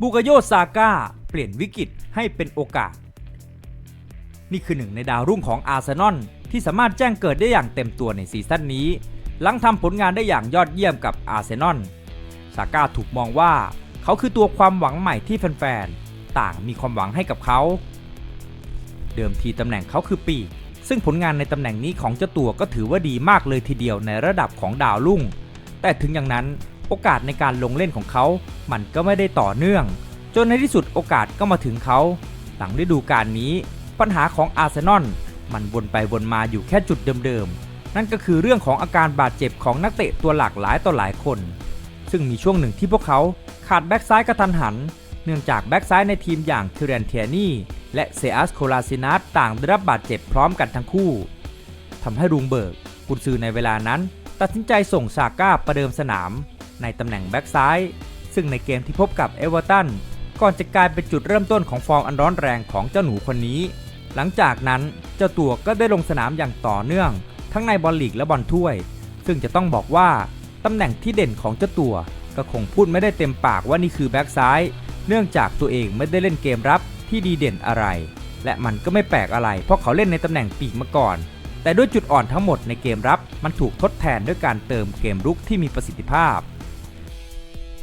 บูกโยซาก้าเปลี่ยนวิกฤตให้เป็นโอกาส นี่คือหนึ่งในดาวรุ่งของอาร์เซนอลที่สามารถแจ้งเกิดได้อย่างเต็มตัวในซีซั่นนี้ หลังทำผลงานได้อย่างยอดเยี่ยมกับอาร์เซนอลซาก้าถูกมองว่าเขาคือตัวความหวังใหม่ที่แฟนๆ ต่างมีความหวังให้กับเขา เดิมทีตำแหน่งเขาคือปีกซึ่งผลงานในตำแหน่งนี้ของเจ้าตัวก็ถือว่าดีมากเลยทีเดียวในระดับของดาวรุ่ง แต่ถึงอย่างนั้น โอกาสในการลงเล่นของเขา มันก็ไม่ได้ต่อเนื่อง จนในที่สุดโอกาสก็มาถึงเขา หลังฤดูกาลนี้ ปัญหาของอาร์เซนอลมันวนไปวนมาอยู่แค่จุดเดิมๆ นั่นก็คือเรื่องของอาการบาดเจ็บของนักเตะตัวหลักหลายต่อหลายคน ซึ่งมีช่วงหนึ่งที่พวกเขาขาดแบ็กซ้ายกระทันหัน เนื่องจากแบ็กซ้ายในทีมอย่างคิเรนเทียนี่และเซอัสโคลาซินัสต่างได้รับบาดเจ็บพร้อมกันทั้งคู่ทำให้รุงเบิร์กกุนซือในเวลานั้น ตัดสินใจส่งซาก้าประเดิมสนาม ในตำแหน่งแบ็กซ้าย ซึ่งในเกมที่พบกับเอเวอร์ตันก่อนจะกลายเป็นจุดเริ่มต้นของฟอร์มอันร้อนแรงของเจ้าหนูคนนี้ หลังจากนั้นเจ้าตัวก็ได้ลงสนามอย่างต่อเนื่อง ทั้งในบอลลีกและบอลถ้วย ซึ่งจะต้องบอกว่าตำแหน่งที่เด่นของเจ้าตัว ก็คงพูดไม่ได้เต็มปากว่านี่คือแบ็กซ้าย เนื่องจากตัวเองไม่ได้เล่นเกมรับที่ดีเด่นอะไร และมันก็ไม่แปลกอะไร เพราะเขาเล่นในตำแหน่งปีกมาก่อน แต่ด้วยจุดอ่อนทั้งหมดในเกมรับมันถูกทดแทนด้วยการเติมเกมรุกที่มีประสิทธิภาพ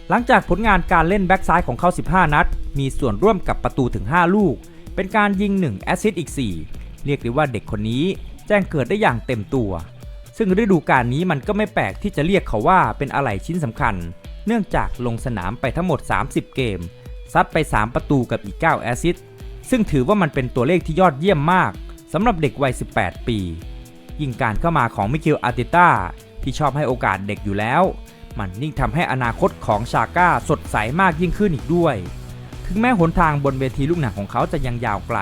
หลังจากผลงานการเล่นแบ็กซ้ายของเขา 15 นัด มีส่วนร่วมกับประตูถึง 5 ลูก เป็นการยิง 1 แอสซิสต์อีก 4 เรียกได้ว่าเด็กคนนี้แจ้งเกิดได้อย่างเต็มตัว ซึ่งฤดูกาลนี้มันก็ไม่แปลกที่จะเรียกเขาว่าเป็นอะไหล่ชิ้นสำคัญ เนื่องจากลงสนามไปทั้งหมด 30 เกม ซัดไป 3 ประตูกับอีก 9 แอสซิสต์ซึ่งถือว่ามันเป็นตัวเลขที่ยอดเยี่ยมมากสำหรับเด็กวัย 18 ปี ยิ่งการเข้ามาของมิเกลอาร์เตต้าที่ชอบให้โอกาสเด็กอยู่แล้ว มันยิ่งทำให้อนาคตของชาก้าสดใสมากยิ่งขึ้นอีกด้วย ถึงแม้หนทางบนเวทีลูกหนังของเขาจะยังยาวไกล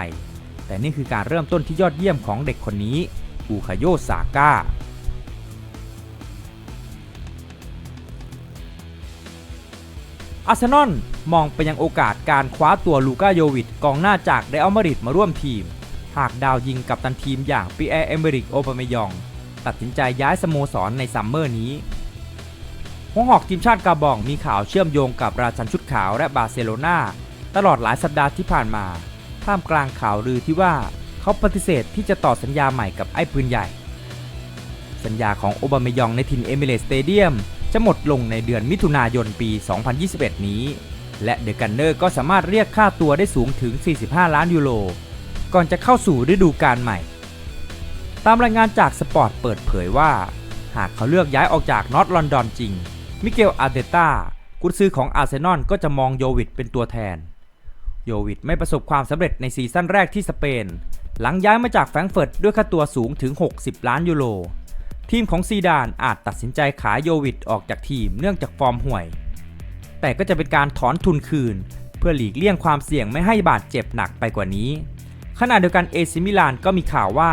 แต่นี่คือการเริ่มต้นที่ยอดเยี่ยมของเด็กคนนี้บูคาโยซาก้าอาร์เซนอลมองไปยังโอกาสการคว้าตัวลูกาโยวิชกองหน้าจากเรอัลมาริดมาร่วมทีม หากดาวยิงกับตันทีมอย่างปีแอร์เอเมริกโอปาเมยอง ตัดสินใจย้ายสโมสรในซัมเมอร์นี้ หัวหอกทีมชาติกาบองมีข่าวเชื่อมโยงกับราชันชุดขาวและบาร์เซโลนาตลอดหลายสัปดาห์ที่ผ่านมา ท่ามกลางข่าวลือที่ว่าเขาปฏิเสธที่จะต่อสัญญาใหม่กับไอ้ปืนใหญ่ สัญญาของโอบามยองในถิ่นเอมิเรสสเตเดียมจะหมดลงในเดือนมิถุนายนปี 2021 นี้ และเดอะกันเนอร์ก็สามารถเรียกค่าตัวได้สูงถึง 45 ล้านยูโร ก่อนจะเข้าสู่ฤดูกาลใหม่ ตามรายงานจากสปอร์ตเปิดเผยว่า หากเขาเลือกย้ายออกจากนอตลอนดอนจริง มิเกลอาร์เตต้ากุนซือของอาร์เซนอลก็จะมองโยวิชเป็นตัวแทน โยวิชไม่ประสบความสำเร็จในซีซั่นแรกที่สเปน หลังย้ายมาจากแฟรงเฟิร์ตด้วยค่าตัวสูงถึง 60 ล้านยูโร ทีมของซีดานอาจตัดสินใจขายโยวิชออกจากทีมเนื่องจากฟอร์มห่วย แต่ก็จะเป็นการถอนทุนคืน เพื่อหลีกเลี่ยงความเสี่ยงไม่ให้บาดเจ็บหนักไปกว่านี้ ขณะเดียวกันเอซิมิลานก็มีข่าวว่า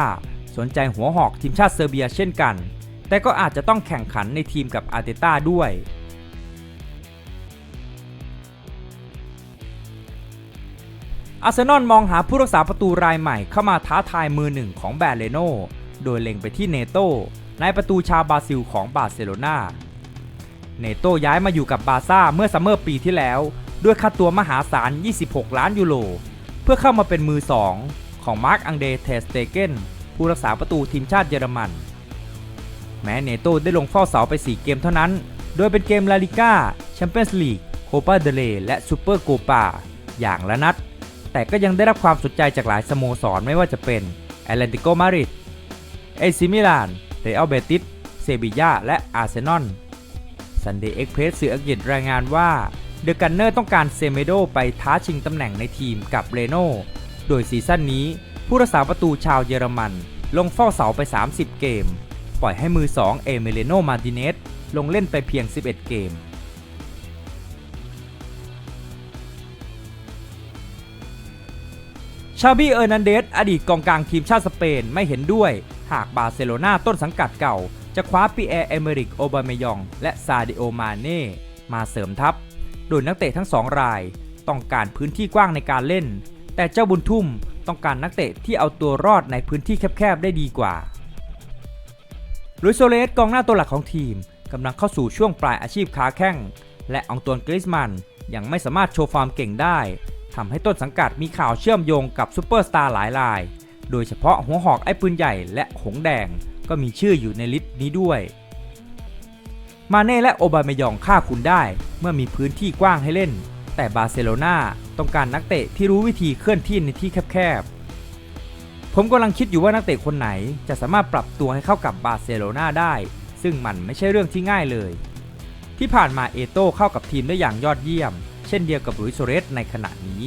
สนใจหัวหอกทีมชาติเซอร์เบียเช่นกัน แต่ก็อาจจะต้องแข่งขันในทีมกับอาร์เตต้าด้วยอาร์เซนอลมองหาผู้รักษาประตูรายใหม่เข้ามาท้าทายมือหนึ่งของแบรเลโนโดยเล็งไปที่เนโตนายประตูชาวบราซิลของบาร์เซโลนาเนโตย้ายมาอยู่กับบาซ่าเมื่อซัมเมอร์ปีที่แล้ว ด้วยค่าตัวมหาศาล 26 ล้านยูโร เพื่อเข้ามาเป็นมือ 2 ของมาร์กอังเดเทสเตเกนผู้รักษาประตูทีมชาติเยอรมัน แม้เนโต้ได้ลงเฝ้าเสาไป 4 เกมเท่านั้น โดยเป็นเกมลาลิก้าแชมเปี้ยนส์ลีกโคปาเดเลและซูเปอร์โกปาอย่างละนัด แต่ก็ยังได้รับความสนใจจากหลายสโมสรไม่ว่าจะเป็นแอตเลติโกมาดริดเอซิมิลานเรอัลเบติสเซบียาและอาร์เซนอลซันเดย์เอ็กเพรสสื่ออังกฤษรายงานว่าเดอะกันเนอร์ต้องการเซเมโดไปท้าชิงตำแหน่งในทีมกับเรโนโดยซีซั่นนี้ผู้รักษาประตูชาวเยอรมัน ลงเฝ้าเสาไป 30 เกม ปล่อยให้มือ 2 เอเมเลโนมาร์ติเนสลงเล่นไปเพียง 11 เกม ชาบีเออร์นันเดสอดีตกองกลางทีมชาติสเปนไม่เห็นด้วย หากบาร์เซโลนาต้นสังกัดเก่า จะคว้าปีแอร์เอเมริกโอบามยอง และซาดิโอมาเน่มาเสริมทัพ โดยนักเตะทั้งสองรายต้องการพื้นที่กว้างในการเล่น แต่เจ้าบุญทุ่มต้องการนักเตะที่เอาตัวรอดในพื้นที่แคบๆได้ดีกว่า ลุยโซเลสกองหน้าตัวหลักของทีมกำลังเข้าสู่ช่วงปลายอาชีพค้าแข้ง และอองตวนกริสมันยังไม่สามารถโชว์ฟอร์มเก่งได้ทำให้ต้นสังกัดมีข่าวเชื่อมโยงกับซูเปอร์สตาร์หลายราย โดยเฉพาะหัวหอกไอ้ปืนใหญ่และหงแดงก็มีชื่ออยู่ในลิสต์นี้ด้วย มาเน่และโอบามายองฆ่าคุณได้ เมื่อมีพื้นที่กว้างให้เล่น แต่บาร์เซโลนาต้องการนักเตะที่รู้วิธีเคลื่อนที่ในที่แคบๆ ผมกำลังคิดอยู่ว่านักเตะคนไหนจะสามารถปรับตัวให้เข้ากับบาร์เซโลนาได้ ซึ่งมันไม่ใช่เรื่องที่ง่ายเลย ที่ผ่านมาเอโต้เข้ากับทีมได้อย่างยอดเยี่ยม เช่นเดียวกับลุยโซเรสในขณะนี้